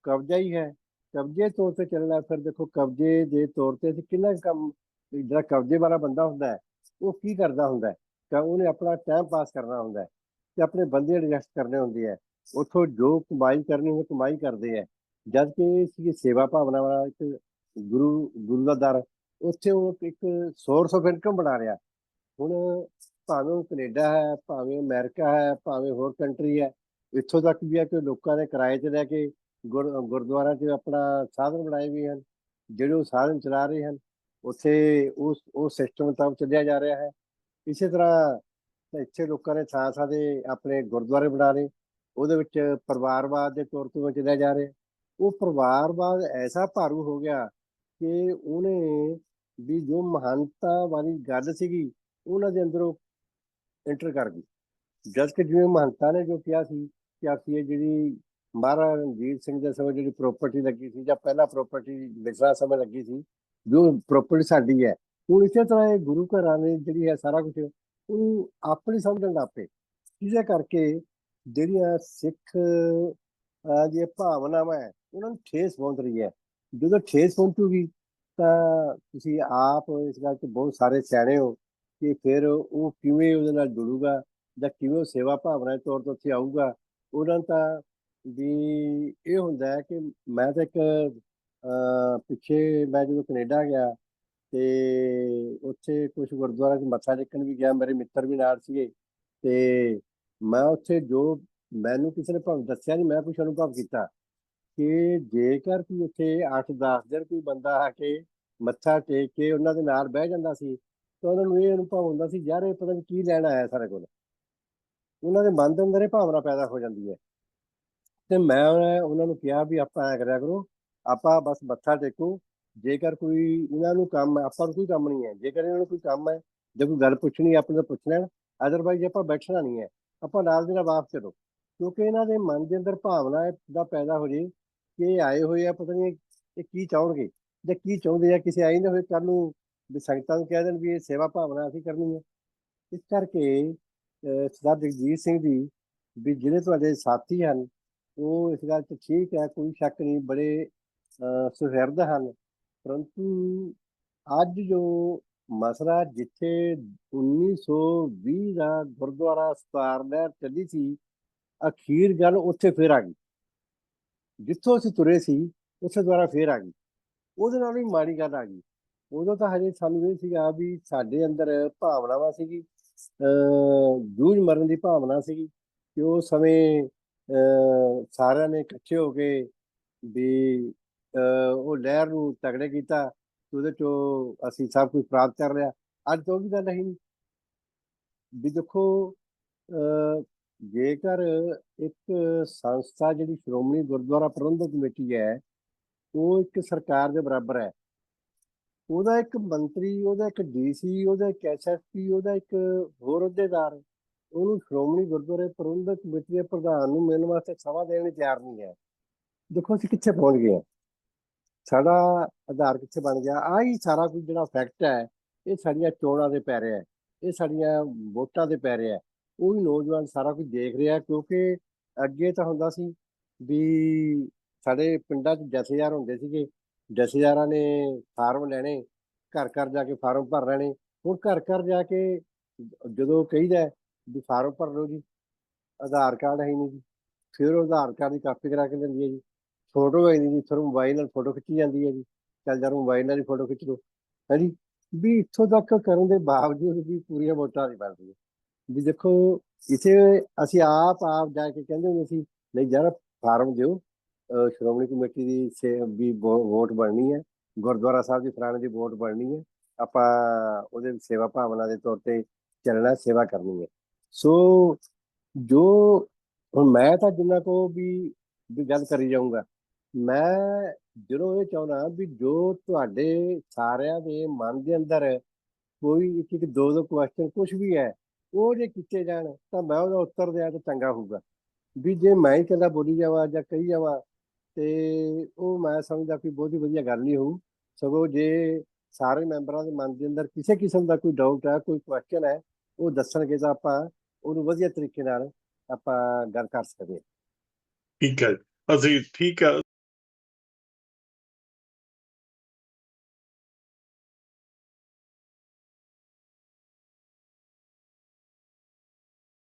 ਕਬਜ਼ਾ ਹੀ ਹੈ। ਕਬਜ਼ੇ ਤੌਰ ਤੇ ਚੱਲਣਾ, ਫਿਰ ਦੇਖੋ ਕਬਜ਼ੇ ਦੇ ਤੌਰ ਤੇ ਅਸੀਂ ਕਿੰਨਾ ਕੁ ਕੰਮ, ਜਿਹੜਾ ਕਬਜ਼ੇ ਵਾਲਾ ਬੰਦਾ ਹੁੰਦਾ ਹੈ, ਉਹ ਕੀ ਕਰਦਾ ਹੁੰਦਾ ਤਾਂ ਉਹਨੇ ਆਪਣਾ ਟਾਈਮ ਪਾਸ ਕਰਨਾ ਹੁੰਦਾ ਹੈ ਤੇ ਆਪਣੇ ਬੰਦੇ ਐਡਜਸਟ ਕਰਨੇ ਹੁੰਦੇ ਹੈ। ਉੱਥੋਂ ਜੋ ਕਮਾਈ ਕਰਨੀ, ਉਹ ਕਮਾਈ ਕਰਦੇ ਹੈ। ਜਦ ਕਿ ਸੀ ਸੇਵਾ ਭਾਵਨਾ ਵਾਲਾ ਇੱਕ ਗੁਰੂ ਗੁਰੂ ਦਾ ਦਰ। ਉੱਥੇ ਉਹ ਇੱਕ ਸੋਰਸ ਆਫ ਇਨਕਮ ਬਣਾ ਰਿਹਾ। ਹੁਣ ਭਾਵੇਂ ਉਹ ਕੈਨੇਡਾ ਹੈ, ਭਾਵੇਂ ਅਮਰੀਕਾ ਹੈ, ਭਾਵੇਂ ਹੋਰ ਕੰਟਰੀ ਹੈ, ਇੱਥੋਂ ਤੱਕ ਵੀ ਹੈ ਕਿ ਲੋਕਾਂ ਨੇ ਕਿਰਾਏ ਤੇ ਲੈ ਕੇ ਗੁਰ ਗੁਰਦੁਆਰਾ 'ਚ ਆਪਣਾ ਸਾਧਨ ਬਣਾਏ ਵੀ ਹਨ, ਜਿਹੜੇ ਉਹ ਸਾਧਨ ਚਲਾ ਰਹੇ ਹਨ, ਉੱਥੇ ਉਸ ਉਹ ਸਿਸਟਮ ਤਾਂ ਚੱਲਿਆ ਜਾ ਰਿਹਾ ਹੈ। ਇਸੇ ਤਰ੍ਹਾਂ ਇੱਥੇ ਲੋਕਾਂ ਨੇ ਥਾਂ ਥਾਂ ਦੇ ਆਪਣੇ ਗੁਰਦੁਆਰੇ ਬਣਾ ਲਏ, ਉਹਦੇ ਵਿੱਚ ਪਰਿਵਾਰਵਾਦ ਦੇ ਤੌਰ ਤੇ ਚੱਲਿਆ ਜਾ ਰਿਹਾ। ਉਹ ਪਰਿਵਾਰਵਾਦ ਐਸਾ ਭਾਰੂ ਹੋ ਗਿਆ ਕਿ ਉਹਨੇ ਵੀ ਜੋ ਮਹਾਨਤਾ ਵਾਲੀ ਗੱਲ ਸੀਗੀ ਉਹਨਾਂ ਦੇ ਅੰਦਰੋਂ ਐਂਟਰ ਕਰ ਗਈ। ਜਦ ਕਿ ਜਿਵੇਂ ਮਹੰਤਾਂ ਨੇ ਜੋ ਕਿਹਾ ਸੀ ਕਿ ਅਸੀਂ ਇਹ ਜਿਹੜੀ ਮਹਾਰਾਜਾ ਰਣਜੀਤ ਸਿੰਘ ਦੇ ਸਮੇਂ ਜਿਹੜੀ ਪ੍ਰਾਪਰਟੀ ਲੱਗੀ ਸੀ ਜਾਂ ਪਹਿਲਾਂ ਪ੍ਰਾਪਰਟੀ ਵਿਸਰਾ ਸਮੇਂ ਲੱਗੀ ਸੀ ਜੋ ਪ੍ਰਾਪਰਟੀ ਸਾਡੀ ਹੈ ਹੁਣ ਇਸੇ ਤਰ੍ਹਾਂ ਇਹ ਗੁਰੂ ਘਰਾਂ ਨੇ ਜਿਹੜੀ ਹੈ ਸਾਰਾ ਕੁਝ ਉਹ ਆਪਣੀ ਸਮਝਣ ਲੱਗ ਪਏ। ਜਿਹਦੇ ਕਰਕੇ ਜਿਹੜੀਆਂ ਸਿੱਖ ਅਹ, ਦੀਆਂ ਭਾਵਨਾਵਾਂ ਹੈ ਉਹਨਾਂ ਨੂੰ ਠੇਸ ਪਹੁੰਚ ਰਹੀ ਹੈ। ਜਦੋਂ ਠੇਸ ਪਹੁੰਚੂਗੀ, ਤਾਂ ਤੁਸੀਂ ਆਪ ਇਸ ਗੱਲ 'ਚ ਬਹੁਤ ਸਾਰੇ ਸਿਆਣੇ ਹੋ ਕਿ ਫਿਰ ਉਹ ਕਿਵੇਂ ਉਹਦੇ ਨਾਲ ਜੁੜੂਗਾ ਜਾਂ ਕਿਵੇਂ ਉਹ ਸੇਵਾ ਭਾਵਨਾ ਦੇ ਤੌਰ ਤੇ ਉੱਥੇ ਆਊਗਾ। ਉਹਨਾਂ ਨੂੰ ਤਾਂ ਵੀ ਇਹ ਹੁੰਦਾ ਹੈ ਕਿ ਮੈਂ ਤਾਂ ਇੱਕ ਪਿੱਛੇ ਮੈਂ ਜਦੋਂ ਕੈਨੇਡਾ ਗਿਆ ਤੇ ਉੱਥੇ ਕੁਝ ਗੁਰਦੁਆਰਾ 'ਚ ਮੱਥਾ ਟੇਕਣ ਵੀ ਗਿਆ, ਮੇਰੇ ਮਿੱਤਰ ਵੀ ਨਾਲ ਸੀਗੇ ਤੇ ਮੈਂ ਉੱਥੇ ਜੋ ਮੈਨੂੰ ਕਿਸੇ ਨੇ ਭਾਵੇਂ ਦੱਸਿਆ ਨਹੀਂ ਮੈਂ ਕੁਛ ਅਨੁਭਵ ਕੀਤਾ। ਕਿ ਜੇਕਰ ਕੋਈ ਉੱਥੇ 8-10 ਦਿਨ ਕੋਈ ਬੰਦਾ ਆ ਕੇ ਮੱਥਾ ਟੇਕ ਕੇ ਉਹਨਾਂ ਦੇ ਨਾਲ ਬਹਿ ਜਾਂਦਾ ਸੀ, ਤਾਂ ਉਹਨਾਂ ਨੂੰ ਇਹ ਅਨੁਭਵ ਹੁੰਦਾ ਸੀ, ਯਾਰ ਇਹ ਪਤਾ ਨਹੀਂ ਕੀ ਲੈਣ ਆਇਆ ਸਾਡੇ ਕੋਲ? ਉਹਨਾਂ ਦੇ ਮਨ ਦੇ ਅੰਦਰ ਇਹ ਭਾਵਨਾ ਪੈਦਾ ਹੋ ਜਾਂਦੀ ਹੈ। ਤੇ ਮੈਂ ਉਹਨਾਂ ਨੂੰ ਕਿਹਾ ਵੀ ਆਪਾਂ ਐ ਕਰਿਆ ਕਰੋ, ਆਪਾਂ ਬਸ ਮੱਥਾ ਟੇਕੋ, ਜੇਕਰ ਕੋਈ ਇਹਨਾਂ ਨੂੰ ਕੰਮ, ਆਪਾਂ ਨੂੰ ਕੋਈ ਕੰਮ ਨਹੀਂ ਹੈ, ਜੇਕਰ ਇਹਨਾਂ ਨੂੰ ਕੋਈ ਕੰਮ ਹੈ, ਜੇ ਕੋਈ ਗੱਲ ਪੁੱਛਣੀ ਹੈ ਆਪਣੇ ਤੋਂ ਪੁੱਛ ਲੈਣ ਅਦਰਵਾਈਜ਼ ਆਪਾਂ ਬੈਠਣਾ ਨਹੀਂ ਹੈ, ਆਪਾਂ ਨਾਲ ਦੇ ਨਾਲ ਵਾਪਸ ਚਲੋ। ਕਿਉਂਕਿ ਇਹਨਾਂ ਦੇ ਮਨ ਦੇ ਅੰਦਰ ਭਾਵਨਾ ਦਾ ਪੈਦਾ ਹੋ ਜੇ ਕਿ ਆਏ ਹੋਏ ਆ, ਪਤਾ ਨਹੀਂ ਇਹ ਕੀ ਚਾਹਣਗੇ ਜਾਂ ਕੀ ਚਾਹੁੰਦੇ ਆ, ਕਿਸੇ ਆਈ ਨਾ ਹੋਏ ਕੱਲ ਨੂੰ ਵੀ ਸੰਗਤਾਂ ਨੂੰ ਕਹਿ ਦੇਣ ਵੀ ਇਹ ਸੇਵਾ ਭਾਵਨਾ ਅਸੀਂ ਕਰਨੀ ਹੈ ਇਸ ਕਰਕੇ, ਅਹ, ਸਰਦਾਰ ਜਗਜੀਤ ਸਿੰਘ ਜੀ ਵੀ ਜਿਹੜੇ ਤੁਹਾਡੇ ਸਾਥੀ ਹਨ, ਉਹ ਇਸ ਗੱਲ 'ਚ ਠੀਕ ਹੈ ਕੋਈ ਸ਼ੱਕ ਨਹੀਂ, ਬੜੇ ਸੁਹਿਰਦ ਹਨ। ਪਰੰਤੂ ਅੱਜ ਜੋ ਮਸਲਾ ਜਿੱਥੇ 1920 ਦਾ ਗੁਰਦੁਆਰਾ ਸਤਾਰ ਲਹਿਰ ਚੱਲੀ ਸੀ, ਅਖੀਰ ਗੱਲ ਉੱਥੇ ਫੇਰ ਆ ਗਈ। ਜਿੱਥੋਂ ਅਸੀਂ ਤੁਰੇ ਸੀ ਉਸੇ ਦੁਆਰਾ ਫੇਰ ਆ ਗਈ। ਉਹਦੇ ਨਾਲ ਵੀ ਮਾੜੀ ਗੱਲ ਆ ਗਈ। ਉਦੋਂ ਤਾਂ ਹਜੇ ਸਾਨੂੰ ਇਹ ਸੀਗਾ ਵੀ ਸਾਡੇ ਅੰਦਰ ਭਾਵਨਾਵਾਂ ਸੀਗੀ, ਅਹ ਜੂਝ ਮਰਨ ਦੀ ਭਾਵਨਾ ਸੀਗੀ ਕਿ ਉਹ ਸਮੇਂ, ਅਹ ਸਾਰਿਆਂ ਨੇ ਇਕੱਠੇ ਹੋ ਕੇ ਵੀ, ਅਹ ਉਹ ਲਹਿਰ ਨੂੰ ਤਗੜੇ ਕੀਤਾ ਤੇ ਉਹਦੇ ਚੋਂ ਅਸੀਂ ਸਭ ਕੁਝ ਪ੍ਰਾਪਤ ਕਰ ਲਿਆ। ਅੱਜ ਤਾਂ ਉਹ ਵੀ ਗੱਲ ਹੈ ਨਹੀਂ। ਵੀ ਦੇਖੋ, ਅਹ ਜੇਕਰ ਇੱਕ ਸੰਸਥਾ ਜਿਹੜੀ ਸ਼੍ਰੋਮਣੀ ਗੁਰਦੁਆਰਾ ਪ੍ਰਬੰਧਕ ਕਮੇਟੀ ਹੈ, ਉਹ ਇੱਕ ਸਰਕਾਰ ਦੇ ਬਰਾਬਰ ਹੈ। ਉਹਦਾ ਇੱਕ ਮੰਤਰੀ, ਉਹਦਾ ਇੱਕ ਡੀਸੀ, ਉਹਦਾ ਇੱਕ ਐਸਐਸਪੀ ਉਹਦਾ ਇੱਕ ਹੋਰ ਅਹੁਦੇਦਾਰ, ਉਹਨੂੰ ਸ਼੍ਰੋਮਣੀ ਗੁਰਦੁਆਰੇ ਪ੍ਰਬੰਧਕ ਕਮੇਟੀ ਦੇ ਪ੍ਰਧਾਨ ਨੂੰ ਮਿਲਣ ਵਾਸਤੇ ਸਮਾਂ ਦੇਣ ਲਈ ਤਿਆਰ ਨਹੀਂ ਹੈ। ਦੇਖੋ ਅਸੀਂ ਕਿੱਥੇ ਪਹੁੰਚ ਗਏ ਹਾਂ। ਸਾਡਾ ਆਧਾਰ ਕਿੱਥੇ ਬਣ ਗਿਆ? ਆਹ ਹੀ ਸਾਰਾ ਕੁਝ ਜਿਹੜਾ ਫੈਕਟ ਹੈ, ਇਹ ਸਾਡੀਆਂ ਚੋਣਾਂ ਦੇ ਪੈ ਰਿਹਾ ਹੈ। ਇਹ ਸਾਡੀਆਂ ਵੋਟਾਂ ਦੇ ਪੈ ਰਿਹਾ ਹੈ। ਉਹ ਵੀ ਨੌਜਵਾਨ ਸਾਰਾ ਕੁਝ ਦੇਖ ਰਿਹਾ ਕਿਉਂਕਿ ਅੱਗੇ ਤਾਂ ਹੁੰਦਾ ਸੀ ਵੀ ਸਾਡੇ ਪਿੰਡਾਂ 'ਚ ਜਥੇਦਾਰ ਹੁੰਦੇ ਸੀਗੇ, ਜਥੇਦਾਰਾਂ ਨੇ ਫਾਰਮ ਲੈਣੇ, ਘਰ ਘਰ ਜਾ ਕੇ ਫਾਰਮ ਭਰ ਲੈਣੇ, ਹੁਣ ਘਰ ਘਰ ਜਾ ਕੇ ਜਦੋਂ ਕਹੀਦਾ ਵੀ ਫਾਰਮ ਭਰ ਲਓ ਜੀ, ਆਧਾਰ ਕਾਰਡ ਹੈ ਨਹੀਂ ਜੀ, ਫਿਰ ਉਹ ਆਧਾਰ ਕਾਰਡ ਦੀ ਕਾਪੀ ਕਰਾ ਕੇ ਦਿੰਦੀ ਹੈ ਜੀ, ਫੋਟੋ ਹੈ ਨਹੀਂ ਜੀ, ਫਿਰ ਮੋਬਾਈਲ ਨਾਲ ਫੋਟੋ ਖਿੱਚੀ ਜਾਂਦੀ ਹੈ ਜੀ, ਚੱਲ ਜਰ ਮੋਬਾਈਲ ਨਾਲ ਹੀ ਫੋਟੋ ਖਿੱਚ ਲਓ ਹਾਂਜੀ ਵੀ ਇੱਥੋਂ ਤੱਕ ਕਰਨ ਦੇ ਬਾਵਜੂਦ ਵੀ ਪੂਰੀਆਂ ਵੋਟਾਂ ਨਹੀਂ ਬਣਦੀਆਂ। ਵੀ ਦੇਖੋ, ਇਥੇ ਅਸੀਂ ਆਪ ਆਪ ਜਾ ਕੇ ਕਹਿੰਦੇ ਹੁੰਦੇ ਸੀ, ਨਹੀਂ ਯਾਰ, ਫਾਰਮ ਦਿਓ। ਸ਼੍ਰੋਮਣੀ ਕਮੇਟੀ ਦੀ ਸੇ- ਵੀ ਵੋ- ਵੋਟ ਬਣਨੀ ਹੈ। ਗੁਰਦੁਆਰਾ ਸਾਹਿਬ ਦੀ ਫਲਾਣੇ ਦੀ ਵੋਟ ਬਣਨੀ ਹੈ। ਆਪਾਂ ਉਹਦੇ ਸੇਵਾ ਭਾਵਨਾ ਦੇ ਤੌਰ ਤੇ ਚੱਲਣਾ, ਸੇਵਾ ਕਰਨੀ ਹੈ। ਸੋ ਜੋ, ਹੁਣ ਮੈਂ ਤਾਂ ਜਿੰਨਾ ਕੋ ਵੀ ਵੀ ਗੱਲ ਕਰੀ ਜਾਊਂਗਾ, ਮੈਂ ਜਦੋਂ ਇਹ ਚਾਹੁੰਦਾ ਵੀ ਜੋ ਤੁਹਾਡੇ ਸਾਰਿਆਂ ਦੇ ਮਨ ਦੇ ਅੰਦਰ ਕੋਈ ਇੱਕ ਇੱਕ ਦੋ ਦੋ ਕੁਐਸਚਨ ਕੁਝ ਵੀ ਹੈ ਉਹ ਜੇ ਕੀਤੇ ਜਾਣ, ਤਾਂ ਮੈਂ ਉਹਦਾ ਉੱਤਰ ਦਿਆਂ ਤਾਂ ਚੰਗਾ ਹੋਊਗਾ। ਵੀ ਜੇ ਮੈਂ ਹੀ ਇਕੱਲਾ ਬੋਲੀ ਜਾਵਾਂ ਜਾਂ ਕਹੀ ਜਾਵਾਂ, ਤੇ ਉਹ ਮੈਂ ਸਮਝਦਾ ਕਿ ਬਹੁਤ ਹੀ ਵਧੀਆ ਗੱਲ ਨਹੀਂ ਹੋਊ। ਸਗੋਂ ਜੇ ਸਾਰੇ ਮੈਂਬਰਾਂ ਦੇ ਮਨ ਦੇ ਅੰਦਰ ਕਿਸੇ ਕਿਸਮ ਦਾ ਕੋਈ ਡਾਊਟ ਹੈ, ਕੋਈ ਕੁਐਸਚਨ ਹੈ, ਉਹ ਦੱਸਣਗੇ ਤਾਂ ਆਪਾਂ ਉਹਨੂੰ ਵਧੀਆ ਤਰੀਕੇ ਨਾਲ ਆਪਾਂ ਗੱਲ ਕਰ ਸਕਦੇ ਠੀਕ ਹੈ। ਅਸੀਂ ਠੀਕ ਹੈ।